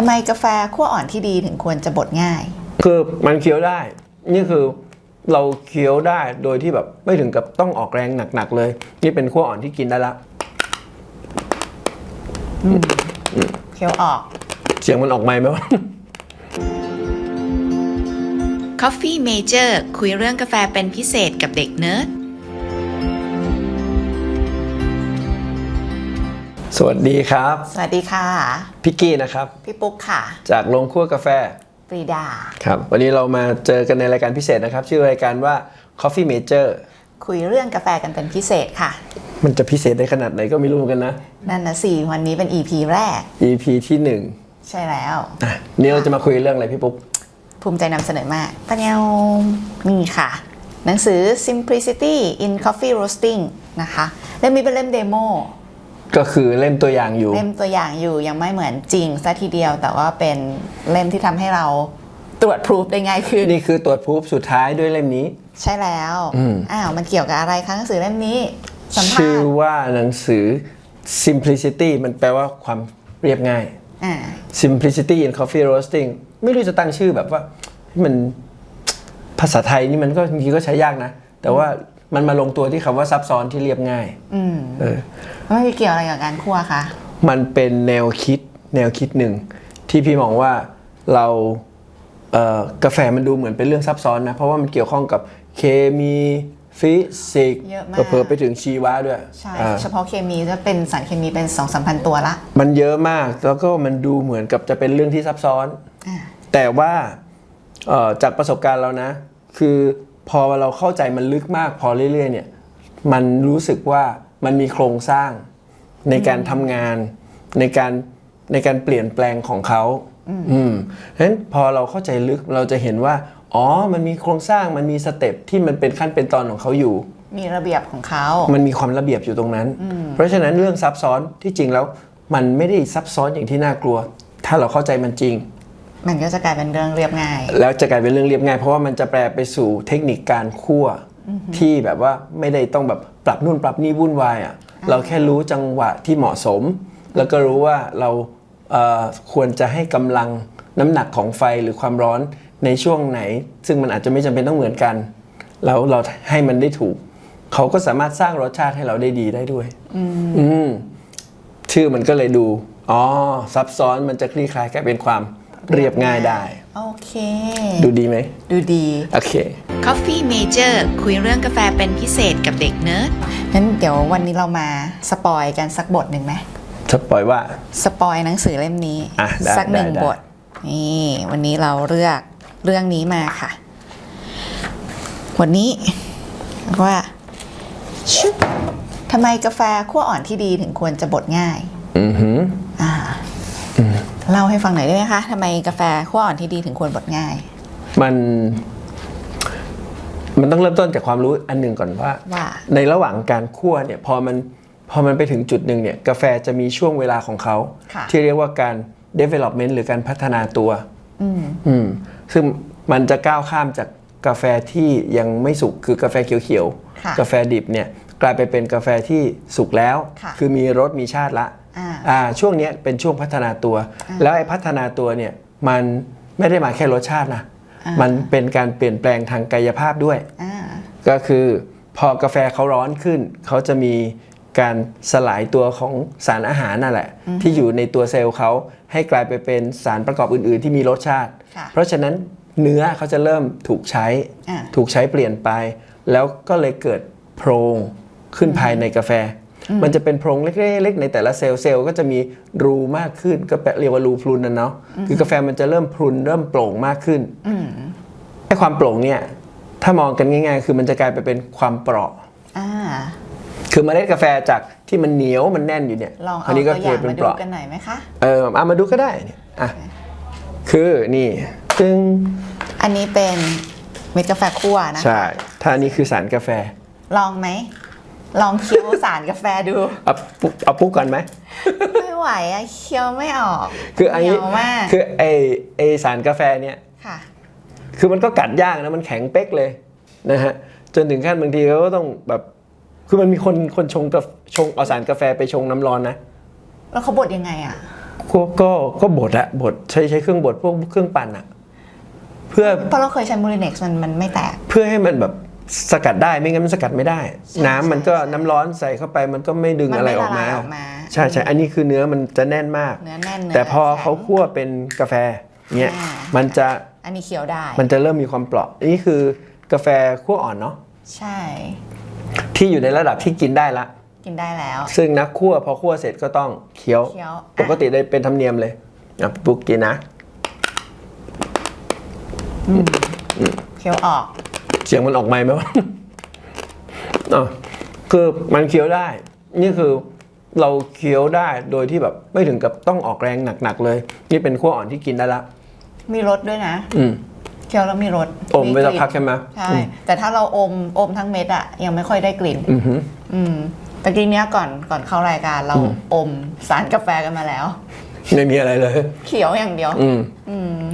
ำไมกาแฟขั้วอ่อนที่ดีถึงควรจะบดง่าย คือมันเคี้ยวได้ นี่คือเราเคี้ยวได้โดยที่แบบไม่ถึงกับต้องออกแรงหนักๆเลย นี่เป็นขั้วอ่อนที่กินได้ละเคี้ยวออก เสียงมันออกไหมไหมวะ Coffee Major คุยเรื่องกาแฟเป็นพิเศษกับเด็กเนิร์ด สวัสดีครับ สวัสดีค่ะ พี่กี้นะครับ พี่ปุ๊กค่ะ จากโรงคั่วกาแฟปรีดา ครับ วันนี้เรามาเจอกันในรายการพิเศษนะครับ ชื่อรายการว่า Coffee Major คุยเรื่องกาแฟกันเป็นพิเศษค่ะ มันจะพิเศษได้ขนาดไหนก็ไม่รู้เหมือนกันนะ นั่นนะสิวันนี้เป็น EP แรก EP ที่หนึ่งใช่แล้วอะนี่เราจะมาคุยเรื่องอะไรพี่ปุ๊ก ภูมิใจนำเสนอมากปะเนียวนี่ค่ะ หนังสือ Simplicity in Coffee Roasting นะคะเล่มนี้เป็นเล่มเดโม ก็คือเล่มตัวอย่างอยู่ เล่มตัวอย่างอยู่ยังไม่เหมือนจริงซะทีเดียว แต่ว่าเป็นเล่มที่ทำให้เราตรวจพรูฟได้ง่ายขึ้น นี่คือตรวจพูฟสุดท้ายด้วยเล่มนี้ ใช่แล้วอืม อ้าวมันเกี่ยวกับอะไรคะหนังสือเล่มนี้สัมภาชื่อษณ์ว่าหนังสือ simplicity มันแปลว่าความเรียบง่าย อ่า simplicity in coffee roasting ไม่รู้จะตั้งชื่อแบบว่ามันภาษาไทยนี่มันก็จริงๆก็ใช้ยากนะ แต่ว่า มันมาลงตัวที่คำว่าซับซ้อนที่เรียบง่าย อืมเออไม่เกี่ยวอะไรกับการคั่วคะ มันเป็นแนวคิดแนวคิดหนึ่ง ที่พี่มองว่าเราเอ่อกาแฟมันดูเหมือนเป็นเรื่องซับซ้อนนะ เพราะว่ามันเกี่ยวข้องกับเคมีฟิสิกส์เยอะมากเพิ่ไปถึงชีวะด้วย ใช่อ่าเฉพาะเคมีจะเป็นสารเคมีเป็นสองสามพันตัวละ มันเยอะมากแล้วก็มันดูเหมือนกับจะเป็นเรื่องที่ซับซ้อนอ่าแต่ว่าเอ่อจากประสบการณ์เรานะ คือ พอเราเข้าใจมันลึกมากพอเรื่อยๆเนี่ยมันรู้สึกว่ามันมีโครงสร้างในการทำงานในการในการเปลี่ยนแปลงของเขาอืมเพราะฉะนั้นพอเราเข้าใจลึกเราจะเห็นว่า อ๋อ มันมีโครงสร้างมันมีสเต็ปที่มันเป็นขั้นเป็นตอนของเขาอยู่ มีระเบียบของเขา มันมีความระเบียบอยู่ตรงนั้น เพราะฉะนั้นเรื่องซับซ้อนที่จริงแล้ว มันไม่ได้ซับซ้อนอย่างที่น่ากลัว ถ้าเราเข้าใจมันจริง มันก็จะกลายเป็นเรื่องเรียบง่าย แล้วจะกลายเป็นเรื่องเรียบง่าย เพราะว่ามันจะแปลไปสู่เทคนิคการคั่วที่แบบว่าไม่ได้ต้องแบบปรับนู่นปรับนี่วุ่นวายอะเราแค่รู้จังหวะที่เหมาะสม แล้วก็รู้ว่าเราเอ่อควรจะให้กำลังน้ำหนักของไฟหรือความร้อนในช่วงไหน ซึ่งมันอาจจะไม่จำเป็นต้องเหมือนกัน แล้วเราให้มันได้ถูก เขาก็สามารถสร้างรสชาติให้เราได้ดีได้ด้วย อืมชื่อมันก็เลยดูอ๋อซับซ้อนมันจะคลี่คลายกลายเป็นความ เรียบง่ายได้ โอเค ดูดีไหม ดูดี โอเค Coffee Major คุยเรื่องกาแฟเป็นพิเศษกับเด็กเนิร์ดงั้นเดี๋ยววันนี้เรามาสปอยกันสักบทหนึ่งไหมถ้าปล่อยว่า สปอยหนังสือเล่มนี้ อะได้สักหนึ่งได้ได้ บท นี่วันนี้เราเลือกเรื่องนี้มาค่ะบทนี้ว่าชุบทำไมกาแฟขั้วอ่อนที่ดีถึงควรจะบดง่าย อือหือ อ่า เล่าให้ฟังหน่อยได้ไหมคะทำไมกาแฟขั้วอ่อนที่ดีถึงควรบดง่าย มันมันต้องเริ่มต้นจากความรู้อันหนึ่งก่อนว่าว่า ในระหว่างการคั่วเนี่ยพอมันพอมันไปถึงจุดหนึ่งเนี่ยกาแฟจะมีช่วงเวลาของเขา ค่ะ ที่เรียกว่าการ development หรือการพัฒนาตัว อืม อืมซึ่งมันจะก้าวข้ามจากกาแฟที่ยังไม่สุกคือกาแฟเขียวค่ะๆ กาแฟดิบเนี่ยกลายไปเป็นกาแฟที่สุกแล้วค่ะคือมีรสมีชาติละ อ่าอ่าช่วงเนี้ยเป็นช่วงพัฒนาตัว แล้วไอ้พัฒนาตัวเนี่ยมันไม่ได้มาแค่รสชาตินะมันเป็นการเปลี่ยนแปลงทางกายภาพด้วยอ่าก็คือพอกาแฟเขาร้อนขึ้น เขาจะมีการสลายตัวของสารอาหารนั่นแหละ ที่อยู่ในตัวเซลล์เขาให้กลายไปเป็นสารประกอบอื่น ๆ ที่มีรสชาติค่ะเพราะฉะนั้นเนื้อเขาจะเริ่มถูกใช้อ่าถูกใช้เปลี่ยนไป แล้วก็เลยเกิดโพรงขึ้นภายในกาแฟ มันจะเป็นโพรงเล็กๆในแต่ละเซลล์เซลล์ก็จะมีรูมากขึ้นก็แปลเรียกว่ารูพรุนนะเนาะคือกาแฟมันจะเริ่มพรุนเริ่มโปร่งมากขึ้นไอ้ความโปร่งเนี่ยถ้ามองกันง่าย ๆ คือมันจะกลายไปเป็นความเปราะอ่าคือเมล็ดกาแฟจากที่มันเหนียวมันแน่นอยู่เนี่ยลองคราเอาวนี้ก็ตัวอเกลย่ายงเป็นมาเปดูราะกันหน่อยไหมคะเออเอามาดูก็ได้เนี่ยอะคือนี่ตึงอันนี้เป็นเม็ดกาแฟคั่วนะใช่ถ้าอันนี้คือสารกาแฟ ลองไหม ลองเคี้ยวสารกาแฟดู เอาปุ๊บเอาปุ๊บก่อนไหม ไม่ไหวอะเคี้ยวไม่ออกคืออันเหนีนี้ยวมากคือไอไอสารกาแฟเนี่ย ค่ะ คือมันก็กัดยากนะมันแข็งเป๊กเลยนะฮะจนถึงขั้นบางทีเขาก็ต้องแบบคือมันมีคนคนชงกาแฟชงเอาสารกาแฟไปชงน้ำร้อนนะแล้วเขาบดยังไงอะก็ก็ก็บดอะบดใช้ใช้เครื่องบดพวกเครื่องปั่นอะเพื่อเพราะเราเคยใช้มูลิเน็กซ์มันมันไม่แตก เพื่อให้มันแบบ สกัดได้ไม่งั้นมันสกัดไม่ได้ น้ำมันก็ใช่ใช่น้ำร้อนใส่เข้าไปมันก็ไม่ดึงมันอะไรไม่ออกมาละลายออกมา ใช่ใช่อันนี้คือเนื้อมันจะแน่นมากเนื้อแน่นเนื้อแต่พอแข็งเขาคั่วเป็นกาแฟเนี่ยอ่ามันจะอันนี้เคี้ยวได้ มันจะเริ่มมีความเปราะอันนี้คือกาแฟคั่วอ่อนเนาะใช่ ที่อยู่ในระดับที่กินได้ละ กินได้แล้ว ซึ่งนักคั่วพอคั่วเสร็จก็ต้องเคี้ยวเคี้ยวปกติได้เป็นธรรมเนียมเลยอะปุ๊กกินนะเคี้ยวออกเสียงมันออกไหมไหมวะอะคือมันเคี้ยวได้ นี่คือเราเคี้ยวได้โดยที่แบบไม่ถึงกับต้องออกแรงหนักๆเลย นี่เป็นขั้วอ่อนที่กินได้ละ มีรสด้วยนะ อืมเคี้ยวแล้วมีรสอมไว้สักลิ่นพักใช่ไหมใช่ แต่ถ้าเราอมอมทั้งเม็ดอะยังไม่ค่อยได้กลิ่น อือหืออืมตะกี้เนี้ยก่อนก่อนเข้ารายการเราอมสารกาแฟกันมาแล้ว ไม่มีอะไรเลย เขียวอย่างเดียวอืม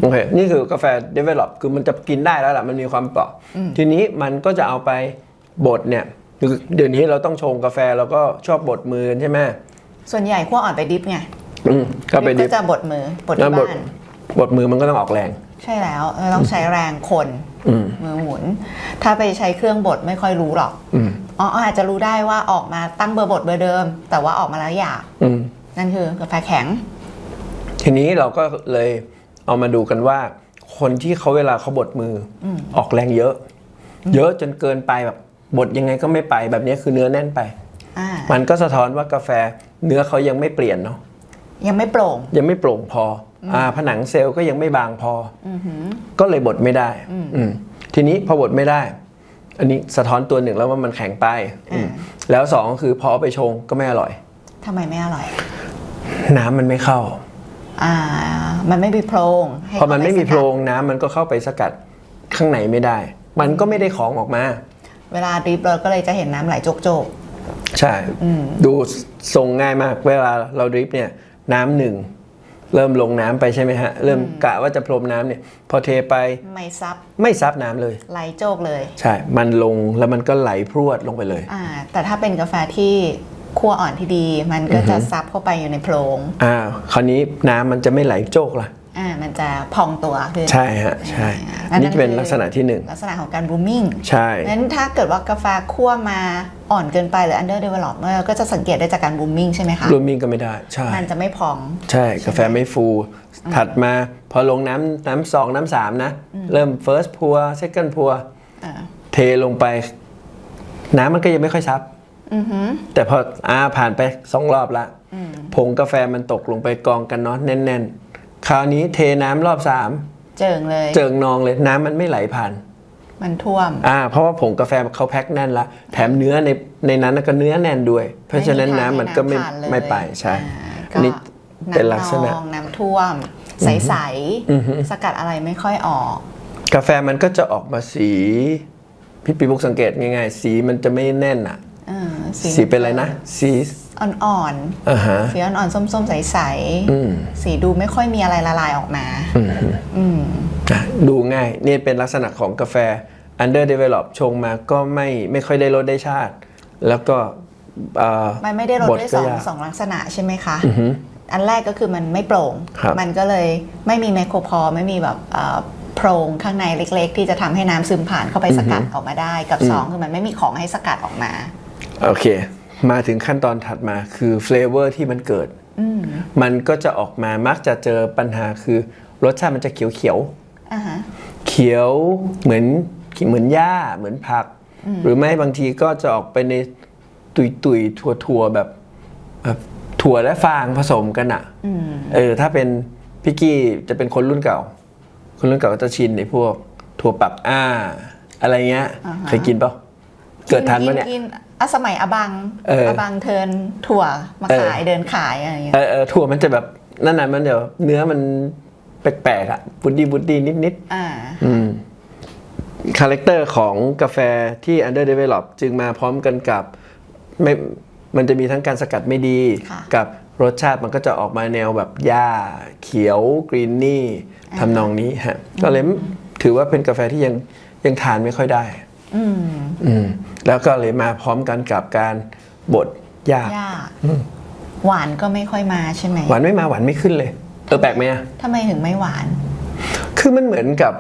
โอเค นี่คือกาแฟ develop คือมันจะกินได้แล้วล่ะ มันมีความเปราะ ทีนี้มันก็จะเอาไปบดเนี่ยคือเดี๋ยวนี้เราต้องชงกาแฟเราก็ชอบบดมือกันใช่ไหมส่วนใหญ่ขั้วอ่อนไปดิฟไงอืมก็ไปดิก็บจะบดมือบดแล้วที่บดบ้านบดมือมันก็ต้องออกแรง ใช่แล้วเราต้องใช้แรงคนอืมมือหมุน ถ้าไปใช้เครื่องบดไม่ค่อยรู้หรอกอืมอ๋ออาจจะรู้ได้ว่าออกมาตั้งเบอร์บดเบอร์เดิม แต่ว่าออกมาแล้วหยาบอืมนั่นคือกาแฟแข็ง ทีนี้เราก็เลยเอามาดูกันว่า คนที่เขาเวลาเขาบดมืออออกแรงเยอะ เยอะจนเกินไปแบบบดยังไงก็ไม่ไปแบบนี้คือเนื้อแน่นไปอ่ามันก็สะท้อนว่ากาแฟเนื้อเขายังไม่เปลี่ยนเนาะยังไม่โปร่ง ยังไม่โปร่งพอออ่าผนังเซลล์ก็ยังไม่บางพอออหือก็เลยบดไม่ได้อืมทีนี้พอบดไม่ได้ อันนี้สะท้อนตัวหนึ่งแล้วว่ามันแข็งไปอืมแล้วสองก็คือพอเอาไปชงก็ไม่อร่อยทำไมไม่อร่อย น้ำมันไม่เข้าอ่า มันไม่มีโพรงให้พอมันไม่มีเข้าโพปรสกัดงน้ำมันก็เข้าไปสกัดข้างในไม่ได้ มันก็ไม่ได้ของออกมา เวลาดริปเราก็เลยจะเห็นน้ำไหลโจกใช่ดูทรงง่ายมาก เวลาเราดริปเนี่ยน้ำหนึ่งเริ่มลงน้ำไปใช่ไหมฮะ เริ่มกะว่าจะพรมน้ำเนี่ย พอเทไปๆไม่ซับไม่ซับน้ำเลย ไหลโจกเลย ใช่ มันลงแล้วมันก็ไหลพรวดลงไปเลยอ่าแต่ถ้าเป็นกาแฟที่ คั่วอ่อนที่ดี มันก็จะซับเข้าไปอยู่ในโพรงอ่าคราวนี้น้ำมันจะไม่ไหลโจกละอ่ามันจะพองตัวขึ้นใช่ฮะใช่อันนั้นนี่จะเป็นคือลักษณะที่หนึ่งลักษณะของการ blooming ใช่งั้นถ้าเกิดว่ากาแฟคั่วมาอ่อนเกินไปหรือ under develop เราก็จะสังเกตได้จากการ blooming ใช่ไหมคะรูมิงก็ไม่ได้ใช่มันจะไม่พอง ใช่กาแฟไม่ฟู ถัดมาพอลงน้ำน้ำสองน้ำสามนะ เริ่ม first pour second pour อ่าเทลงไป น้ำมันก็ยังไม่ค่อยซับอือหือ แต่พออาผ่านไปสองรอบละผงกาแฟมันตกลงไปกองกันเนาะแน่น ๆ คราวนี้เทน้ำรอบสามเจิงเลย เจิงนองเลยน้ำมันไม่ไหลผ่าน มันท่วม อ่า เพราะว่าผงกาแฟเขาแพ็คแน่นละ แถมเนื้อในในนั้นก็เนื้อแน่นด้วย เพราะฉะนั้นน้ำมันก็ไม่ทางให้น้ำผ่านเลยไม่ไปใช่อ่าอันนี้ก็เป็นลักษณะำนองน้ำท่วม ใสๆสกัดอะไรไม่ค่อยออก กาแฟมันก็จะออกมาสีพี่ปีบุกสังเกตง่ายๆ สีมันจะไม่แน่นอะเออสีเป็นอะไรนะ สีอ่อนอ่าฮะๆสีอ่อนๆส้มๆ ใสอืม ๆสีดูไม่ค่อยมีอะไรละลายออกมาอืม อะดูง่ายนี่เป็นลักษณะของกาแฟ under develop ชงมาก็ไม่ไม่ค่อยได้รสได้ชาติ แล้วก็เอ่อมันไม่ได้รสบด้วยก็สองยาก สองลักษณะใช่ไหมคะอันแรกก็คือมันไม่โปร่ง ครับ มันก็เลยไม่มีไมโครพอร์ไม่มีแบบเอ่อโพรงข้างในเล็ก ๆ ที่จะทำให้น้ำซึมผ่านเข้าไปสกัดออกมาได้ กับสองคือมันไม่มีของให้สกัดออกมา โอเค มาถึงขั้นตอนถัดมาคือ flavor ที่มันเกิด มันก็จะออกมามักจะเจอปัญหาคือรสชาติมันจะเขียวเขียวๆอ่าฮะเขียวเหมือนเหมือนหญ้าเหมือนผัก หรือไม่บางทีก็จะออกไปในตุยตุยถั่วถั่วๆแบบแบบถั่วและฟางผสมกันอะ่ะเออถ้าเป็นพี่กี้จะเป็นคนรุ่นเก่า คนรุ่นเก่าก็จะชินในพวกถั่วปักอ้า อะไรเงี้ยอ่าฮะเคยกินปะ เกิดทันปะเนี่ย กินอะสมัยอบังเอออ บังเทิร์นถั่วมาเออขายเดินขายอะไรอย่างเงี้ยเออเออถั่วมันจะแบบนั่นน่ะมันเดี๋ยวเนื้อมันแปลกๆอะบุดดี้บุดดี้นิดๆ อ่าคาแรคเตอร์ของกาแฟที่ under develop จึงมาพร้อมกันกับไม่มันจะมีทั้งการสกัดไม่ดี ค่ะ กับรสชาติมันก็จะออกมาแนวแบบหญ้า เขียวกรีนนี่ทำนองนี้ฮะก็เลยถือว่าเป็นกาแฟที่ยังยังทานไม่ค่อยได้ อืมอืมแล้วก็เลยมาพร้อมกันกับการบดยากยากโหหวานก็ไม่ค่อยมาใช่ไหมหวานไม่มาหวานไม่ขึ้นเลยเออแปลกไหมอะทำไมถึงไม่หวาน คือมันเหมือนกับ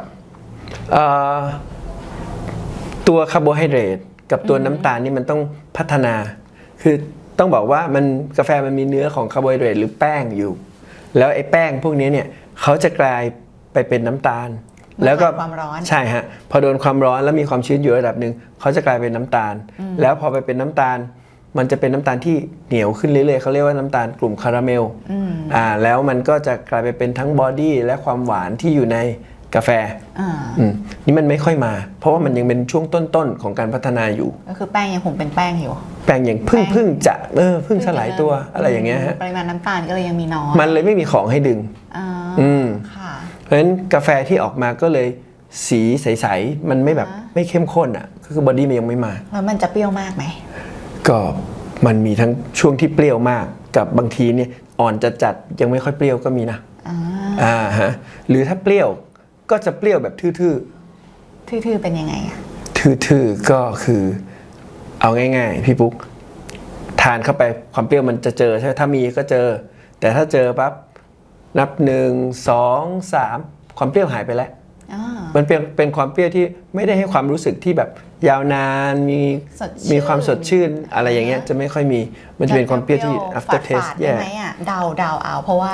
เอ่อตัวคาร์โบไฮเดรตกับตัวน้ำตาลนี่มันต้องพัฒนา คือต้องบอกว่ามันกาแฟมันมีเนื้อของคาร์โบไฮเดรตหรือแป้งอยู่ แล้วไอ้แป้งพวกนี้เนี่ยเขาจะกลายไปเป็นน้ำตาล แล้วก็ผ่านความร้อนใช่ฮะพอโดนความร้อนแล้วมีความชื้นอยู่ระดับหนึ่งเขาจะกลายเป็นน้ำตาล แล้วพอไปเป็นน้ำตาล มันจะเป็นน้ำตาลที่เหนียวขึ้นเรื่อยๆเขาเรียกว่าน้ำตาลกลุ่มคาราเมลอ่าแล้วมันก็จะกลายไปเป็นทั้งบอดี้และความหวานที่อยู่ในกาแฟอ่าอืมนี่มันไม่ค่อยมา เพราะว่ามันยังเป็นช่วงต้นๆของการพัฒนาอยู่ ก็คือแป้งยังคงเป็นแป้งอยู่ แป้งอย่างเพึ่งแป้งเพึ่งจะเออเพึ่งสลายตัวอะไรอย่างเงี้ยฮะปริมาณน้ำตาลก็เลยยังมีน้อยมันเลยไม่มีของให้ดึงอ่าอืมค่ะ เพราะฉะนั้นกาแฟที่ออกมาก็เลยสีใสๆมันไม่แบบอ่าไม่เข้มข้นอะก็คือบอดี้มันยังไม่มา แล้วมันจะเปรี้ยวมากไหมก็มันมีทั้งช่วงที่เปรี้ยวมากกับบางทีเนี่ยอ่อนจะจัดๆยังไม่ค่อยเปรี้ยวก็มีนะอ่าอ่าฮะหรือถ้าเปรี้ยวก็จะเปรี้ยวแบบทื่อทื่อๆเป็นยังไงอะๆทื่อๆก็คือเอาง่าย ๆ พี่ปุ๊กทานเข้าไปความเปรี้ยวมันจะเจอใช่ไหมถ้ามีก็เจอ แต่ถ้าเจอปั๊บ นับหนึ่งสองสามความเปรี้ยวหายไปแล้วอ่ามันเป็นเป็นความเปรี้ยวที่ไม่ได้ให้ความรู้สึกที่แบบยาวนานมีสดชื่นมีความสดชื่นอะไรอย่างเงี้ยจะไม่ค่อยมีมันจะเป็นความเปรี้ยวที่ after ฝา taste ดๆได้แย่ไหมอะเดาเดาเอาเพราะว่า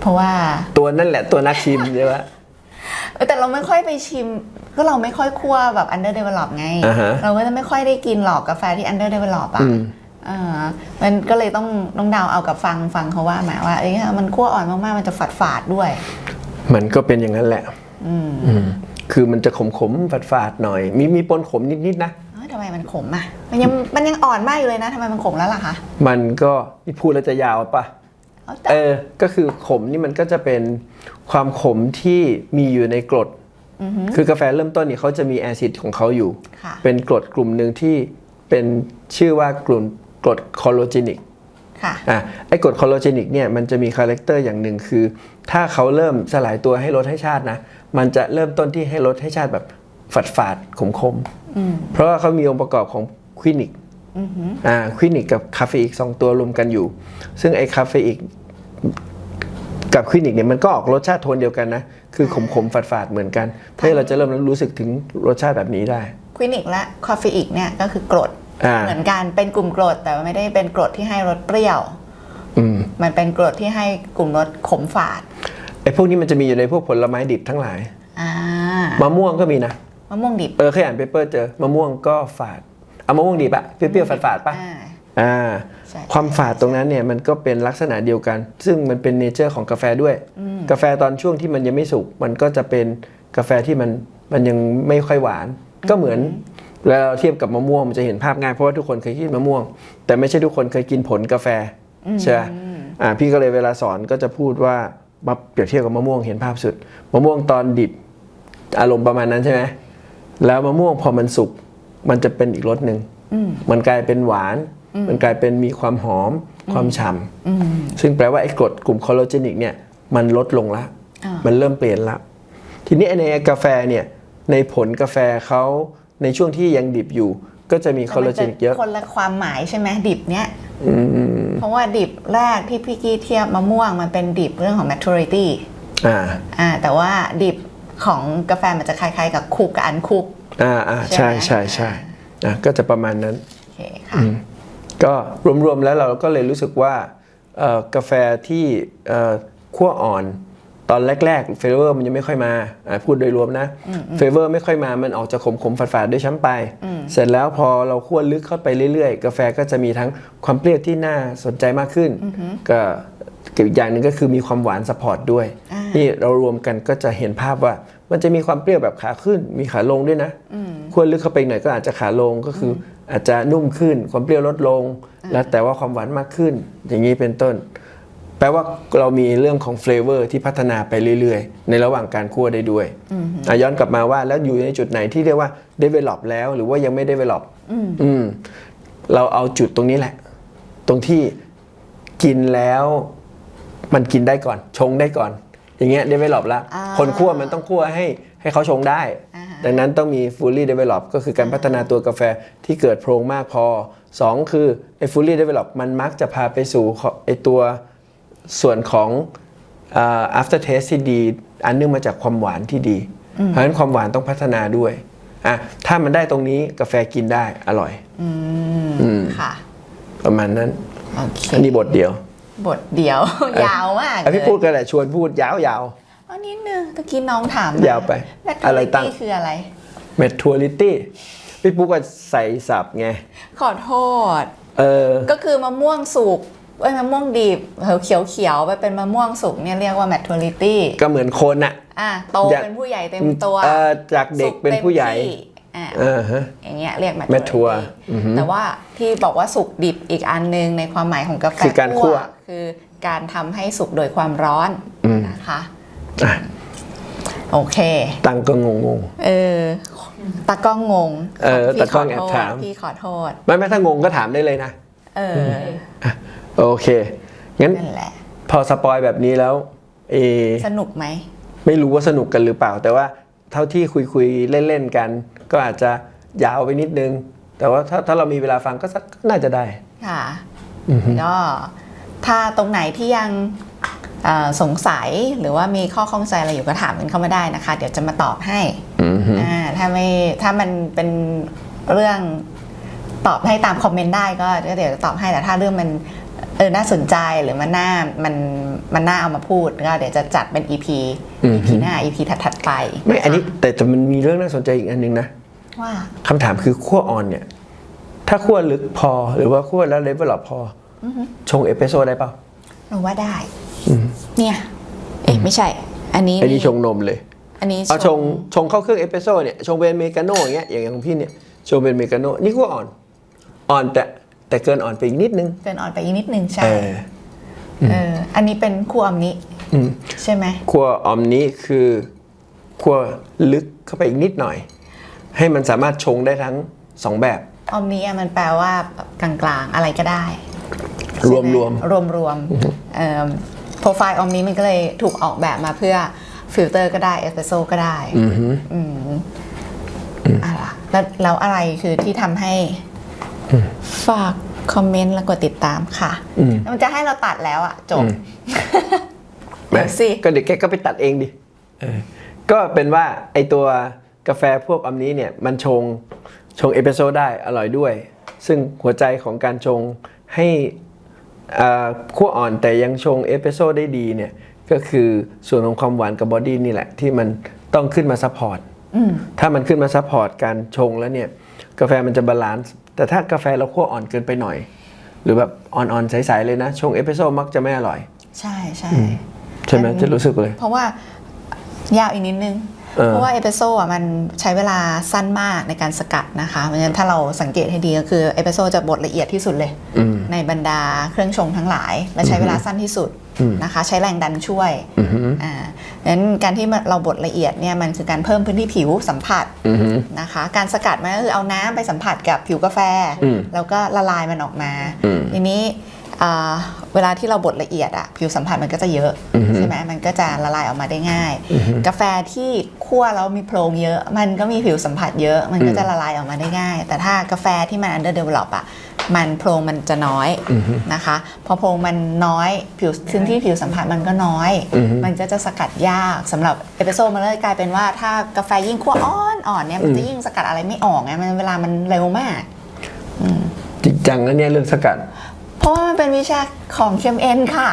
เพราะว่าตัวนั่นแหละตัวนักชิมใช่ไหมเออแต่เราไม่ค่อยไปชิมก็เราไม่ค่อยคั่วแบบ under develop ไงอ่าฮะเราก็จะไม่ค่อยได้กินหรอกกาแฟที่ under develop อะอื มเออมันก็เลยต้องต้องเดาเอากับฟังฟังเขาว่ามาว่าเอ้ยมันคั่วอ่อนมากๆมันจะฝาดฝาดๆด้วย มันก็เป็นอย่างนั้นแหละอืมคือมันจะขมขมฝาดฝาดๆหน่อย มีมีปนขมนิดๆนะเอ้ยทำไมมันขมอะมันยังมันยังอ่อนมากอยู่เลยนะทำไมมันขมแล้วล่ะคะมันก็นี่พูดแล้วจะยาวปะเอาแต่เออก็คือขมนี่มันก็จะเป็นความขมที่มีอยู่ในกรดคือกาแฟเริ่มต้นนี่เขาจะมีแอซิดของเขาอยู่ค่ะเป็นกรดกลุ่มหนึ่งที่เป็นชื่อว่ากลุ่ม กรดคอโลเจนิกค่ะอะไอ้กรดคอโลเจนิกเนี่ยมันจะมีคาแรคเตอร์อย่างหนึ่งคือ ถ้าเขาเริ่มสลายตัวให้รสให้ชาตินะ มันจะเริ่มต้นที่ให้รสให้ชาติแบบฝาดฝาดๆขมขมๆเพราะว่าเขามีองค์ประกอบของควินิกอ่าควินิกกับคาเฟอีกสองตัวรวมกันอยู่ ซึ่งไอ้คาเฟอีกกับควินิกเนี่ยมันก็ออกรสชาติโทนเดียวกันนะ คือขมขมๆฝาดฝาดๆเหมือนกันเพื่อให้เราจะเริ่มรู้สึกถึงรสชาติแบบนี้ได้ควินิกและคอฟฟีอิกเนี่ยก็คือกรดอ่า เหมือนกันเป็นกลุ่มกรดแต่ว่าไม่ได้เป็นกรดที่ให้รสเปรี้ยวอืมมันเป็นกรดที่ให้กลุ่มรสขมฝาดไอ้พวกนี้มันจะมีอยู่ในพวกผลไม้ดิบทั้งหลายอ่ามะม่วงก็มีนะมะม่วงดิบเออเคยอ่านเปเปอร์เจอมะม่วงก็ฝาดเอามะม่วงดิบอะเปรี้ยวๆฝาดๆปะอ่าอ่าใช่ความฝาดตรงนั้นเนี่ยมันก็เป็นลักษณะเดียวกัน ซึ่งมันเป็นเนเจอร์ของกาแฟด้วย กาแฟตอนช่วงที่มันยังไม่สุกมันก็จะเป็นกาแฟที่มันมันยังไม่ค่อยหวาน ก็เหมือน เวลาเราเทียบกับมะม่วงมันจะเห็นภาพง่ายเพราะว่าทุกคนเคยกินมะม่วง แต่ไม่ใช่ทุกคนเคยกินผลกาแฟใช่ไหมอ่าพี่ก็เลยเวลาสอนก็จะพูดว่ามาเปรียบเทียบกับมะม่วงเห็นภาพสุดมะม่วงตอนดิบอารมณ์ประมาณนั้นใช่ไหมแล้วมะม่วงพอมันสุกมันจะเป็นอีกรสหนึ่งมันกลายเป็นหวาน มันกลายเป็นมีความหอมความฉ่ำซึ่งแปลว่าไอ้กรดกลุ่มคอลลาเจนิกเนี่ยมันลดลงละอ่ามัมันเริ่มเปลี่ยนละ ทีนี้ในกาแฟเนี่ยในผลกาแฟเขา ในช่วงที่ยังดิบอยู่ ก็จะมีคอลลาเจนิกเยอะคนละความหมายใช่ไหมดิบเนี้ยเพราะว่าดิบแรกที่พี่กี้เทียบมะม่วงมันเป็นดิบเรื่องของ maturity อ่าอ่าแต่ว่าดิบของกาแฟมันจะคล้ายๆ กับคุกกับอันคุกอ่าอ่าใช่ใช่ไหมใช่ใช่อะก็จะประมาณนั้นโอเคค่ะก็รวมๆแล้วเราก็เลยรู้สึกว่าเอ่อกาแฟที่เอ่อขั้วอ่อน ตอนแรกๆเฟเวอร์มันยังไม่ค่อยมาอะพูดโดยรวมนะเฟเวอร์ไม่ค่อยมามันออกจะขมๆฝาดๆด้วยช้ำไป เสร็จแล้วพอเราคั่วลึกเข้าไปเรื่อยๆ กาแฟก็จะมีทั้งความเปรี้ยวที่น่าสนใจมากขึ้น ก็อีกอย่างหนึ่งก็คือมีความหวานสปอร์ตด้วยอ่านี่นี่เรารวมกันก็จะเห็นภาพว่ามันจะมีความเปรี้ยวแบบขาขึ้น มีขาลงด้วยนะคั่วลึกเข้าไปอีกหน่อยก็อาจจะขาลงก็คือออาจจะนุ่มขึ้น ความเปรี้ยวลดลง แล้วแต่ว่าความหวานมากขึ้น อย่างนี้เป็นต้น แปลว่าเรามีเรื่องของเฟลเวอร์ที่พัฒนาไปเรื่อยๆ ในระหว่างการคั่วได้ด้วยอะย้อนกลับมาว่าแล้วอยู่ในจุดไหนที่เรียกว่า develop แล้วหรือว่ายังไม่ develop อืมเราเอาจุดตรงนี้แหละ ตรงที่กินแล้วมันกินได้ก่อน ชงได้ก่อน อย่างเงี้ย develop แล้วอ่าคนคั่วมันต้องคั่วให้ให้เขาชงได้อ่าฮะดังนั้นต้องมี fully develop ก็คือการพัฒนาตัวกาแฟที่เกิดโพรงมากพอ 2 คือไอ้ fully develop มันมักจะพาไปสู่ไอ้ตัว ส่วนของอ่า after taste ที่ดี อันเนื่องมาจากความหวานที่ดี เพราะฉะนั้นความหวานต้องพัฒนาด้วยอะถ้ามันได้ตรงนี้กาแฟกินได้อร่อยค่ะ ประมาณนั้นโอเคอันนี้บทเดียว บทเดียว ยาวมากอะพี่เลยพูดกันแหละชวนพูดยาวอันนิดนึงตะกี้น้องถามยาวไปแบตอะไรตั้งคืออะไรๆ maturity พี่ปุ๊กก็ใส่สับไง ขอโทษ เออ ก็คือมะม่วงสุก เอ้ยมะม่วงดิบเขียวเขียวๆไปเป็นมะม่วงสุกเนี่ยเรียกว่า maturity ก็เหมือนคนอะอะโตอยากเป็นผู้ใหญ่เต็มตัวเอ่อจากเด็กสุเป็นผู้ใหญ่ต็มที่อะเออฮะอย่างเงี้ยเรียก Mature maturity แต่ว่าที่บอกว่าสุกดิบอีกอันนึงในความหมายของกาแฟคือการคั่วคือการทำให้สุกโดยความร้อนนะคะอะโอเค ตังก็งงงเออตากล้องงงเออพี่ตากล้องแอบขโทษถามพี่ขอโทษๆไม่ไม่ถ้างงก็ถามได้เลยนะ เออ โอเค งั้นนั่นแหละ พอสปอยแบบนี้แล้วเออสนุกไหม ไม่รู้ว่าสนุกกันหรือเปล่า แต่ว่าเท่าที่คุยคุยๆเล่นๆกัน ก็อาจจะยาวไปนิดนึง แต่ว่าถ้าถ้าเรามีเวลาฟังก็สักก็น่าจะได้ ค่ะก็ถ้าตรงไหนที่ยังเอ่อสงสัยหรือว่ามีข้อข้องใจอะไรอยู่ก็ถามกันเข้ามาได้นะคะ เดี๋ยวจะมาตอบให้อ่าถ้าไม่ถ้ามันเป็นเรื่องตอบให้ตามคอมเมนต์ได้ก็เดี๋ยวจะตอบให้แต่ถ้าเรื่องมัน เออน่าสนใจหรือมันน่ามันมันน่าเอามาพูดก็เดี๋ยวจะจัดเป็น EP EP หน้า EP ถัดๆไปไม่อันนี้แต่แต่มันมีเรื่องน่าสนใจอีกอันนึงนะว่า คำถามคือขั้วอ่อนเนี่ย ถ้าขั้วลึกพอหรือว่าขั้วแล้วเลเวลพออชงเอสเปรสโซ่ได้เปล่า หนูว่าได้ เนี่ย เอ๊ะไม่ใช่ อันนี้อันนี้ชงนมเลย อันนี้เอาชงชงเข้าเครื่องเอสเปรสโซ่เนี่ยชงเป็นอเมริกาโน่อย่างเงี้ยอย่างของพี่เนี่ยชงเป็นอเมริกาโน่นี่ขั้วอ่อน อ่อนแต่ แต่เกินอ่อนไปอีกนิดนึง เกินอ่อนไปอีกนิดนึงใช่เออเอออันนี้เป็นคู่อมนี้ใช่ไหมขั้วออมนี้คือขั้วลึกเข้าไปอีกนิดหน่อย ให้มันสามารถชงได้ทั้งสองแบบ ออมนี้อะมันแปลว่าแบบกลางๆอะไรก็ได้รวมรวมรวมรวมๆเอ่อโปรไฟล์ออมนี้มันก็เลยถูกออกแบบมาเพื่อฟิลเตอร์ก็ได้เอสเปรสโซ่ก็ได้อืมอะไรแล้วแล้วอะไรคือที่ทำให้ฝาก คอมเมนต์แล้วกดติดตามค่ะมันจะให้เราตัดแล้วอะจบแหมเดี๋ยวสิ ก็เดี๋ยวแกก็ไปตัดเองดิเออก็เป็นว่าไอตัวกาแฟพวกออมนี้เนี่ย มันชงชงเอสเปรสโซ่ได้อร่อยด้วย ซึ่งหัวใจของการชงให้อ่าขั้วอ่อนแต่ยังชงเอสเปรสโซ่ได้ดีเนี่ย ก็คือส่วนของความหวานกับบอดี้นี่แหละ ที่มันต้องขึ้นมาซัพพอร์ตถ้ามันขึ้นมาซัพพอร์ตการชงแล้วเนี่ย กาแฟมันจะบาลานซ์ แต่ถ้ากาแฟเราขั้วอ่อนเกินไปหน่อย หรือแบบอ่อนๆใสๆเลยนะชงเอสเปรสโซ่มักจะไม่อร่อย ใช่ใช่ใช่ไหมอันจะรู้สึกเลย เพราะว่ายาวอีกนิดนึงเออเพราะว่าเอสเปรสโซ่อะมันใช้เวลาสั้นมากในการสกัดนะคะเพราะฉะนั้นถ้าเราสังเกตให้ดีก็คือเอสเปรสโซ่จะบดละเอียดที่สุดเลย ในบรรดาเครื่องชงทั้งหลาย และใช้เวลาสั้นที่สุด นะคะใช้แรงดันช่วยอ่าดังนั้นการที่เราบดละเอียดเนี่ยมันคือการเพิ่มพื้นที่ผิวสัมผัสนะคะ การสกัดมันก็คือเอาน้ำไปสัมผัสกับผิวกาแฟ แล้วก็ละลายมันออกมาทีนี้อ่าเวลาที่เราบดละเอียดอะผิวสัมผัสมันก็จะเยอะใช่ไหมมันก็จะละลายออกมาได้ง่าย กาแฟที่คั่วแล้วมีโพรงเยอะ มันก็มีผิวสัมผัสเยอะ มันก็จะละลายออกมาได้ง่าย แต่ถ้ากาแฟที่มัน under develop อะ มันโพรงมันจะน้อยนะคะ พอโพรงมันน้อยผิวพื้นที่ผิวสัมผัสมันก็น้อย มันก็จะสกัดยากสำหรับเอสเปรสโซ่มันเลยกลายเป็นว่าถ้ากาแฟยิ่งคั่วอ่อนอ่อนเนี่ยมันจะยิ่งสกัดอะไรไม่ออกไงมันเวลามันเร็วมากจริงจังนะเนี่ยเรื่องสกัด เพราะว่ามันเป็นวิชาของเคมเอ็นค่ะ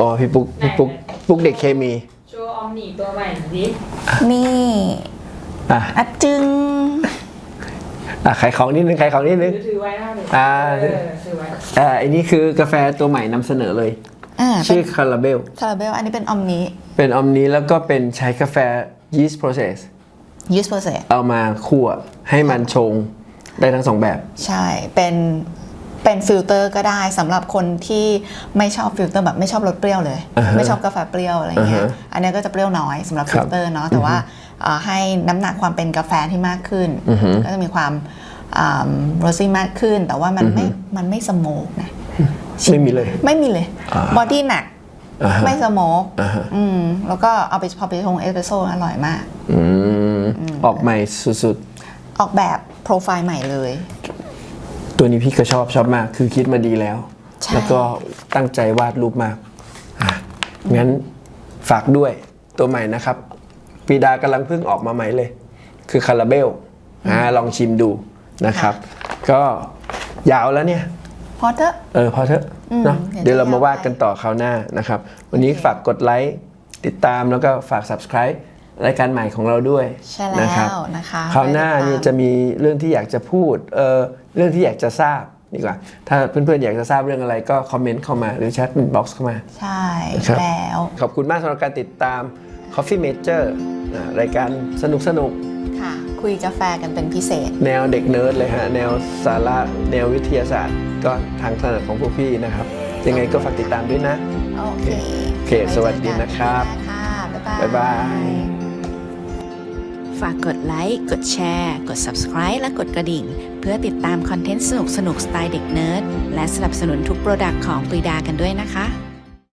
อ๋อพี่ปุ๊กพี่ปุ๊กปุ๊กเด็กเคมีโชว์ออมหนีตัวใหม่หน่อยดินี่อะอะจึง อะขายของนิดนึงขายของนิดนึถืงอถือไว้นะหนูอ่า เออถือไว้อ่าอันนี้คือกาแฟตัวใหม่นำเสนอเลย อ่าเป็ชื่อนคาราเบล คาราเบลอันนี้เป็นออมนี้เป็นออมนี้แล้วก็เป็นใช้กาแฟ yeast process ยูสโปรเซสเอามาคั่วให้มันชงได้ทั้งสองแบบ ใช่เป็นเป็นฟิลเตอร์ก็ได้สำหรับคนที่ไม่ชอบฟิลเตอร์แบบไม่ชอบรสเปรี้ยวเลย อ่าฮะไม่ชอบกาแฟเปรี้ยวอะไรเงี้ยอ่าฮะ อันนี้ก็จะเปรี้ยวน้อยสำหรับครัฟิบลเตอร์เนาะแต่ว่าเอ่อ ให้น้ำหนักความเป็นกาแฟที่มากขึ้นอือฮึก็จะมีความโรซี่มากขึ้น แต่ว่ามันไม่มันไม่สโมกนะไม่มีเลย ไม่มีเลยอ่าบอดี้หนักอ่าฮะไม่สโมกอ่าฮะอืมแล้วก็เอาไปพอไปชงเอสเปรสโซ่อร่อยมากอืมออกใหม่สุดออกแบบโปรไฟล์ใหม่เลยๆตัวนี้พี่ก็ชอบชอบมาก คือคิดมาดีแล้วใช่แล้วก็ตั้งใจวาดรูปมากอะงั้นฝากด้วยตัวใหม่นะครับ ปีดากำลังเพิ่งออกมาใหม่เลย คือคาราเบลอ่าลองชิมดูนะครับ ก็ยาวแล้วเนี่ย พอเถอะ เออพอเถอะอืมเนาะเดี๋เดี๋ยยววเราจะมายาววาดกันต่อคราวหน้านะครับ วันนี้ฝากกดไลค์ติดตามแล้วก็ฝาก subscribe รายการใหม่ของเราด้วยใช่แล้วนะครับนะคะคราวหน้าไปติดตามนี่จะมีเรื่องที่อยากจะพูดเออเรื่องที่อยากจะทราบดีกว่า ถ้าเพื่อนๆอยากจะทราบเรื่องอะไรก็คอมเมนต์เข้ามาหรือแชทบ็อกซ์เข้ามา ใช่ครับแล้ว ขอบคุณมากสำหรับการติดตาม Coffee Major อ่ารายการสนุกสนุกค่ะ คุยกาแฟกันเป็นพิเศษๆแนวเด็กเนิร์ดเลยฮะ แนวสาระแนววิทยาศาสตร์ ก็ทางถนัดของพวกพี่นะครับ ยังไงก็ฝากติดตามด้วยนะ โอเค โอเค สวัสดีนะครับค่ะบ๊ายบายบ๊ายบาย ฝากกดไลค์ กดแชร์ กด subscribe และกดกระดิ่ง เพื่อติดตามคอนเทนต์สนุกๆสไตล์เด็กเนิร์ด และสนับสนุนทุกโปรดักต์ของปรีดากันด้วยนะคะ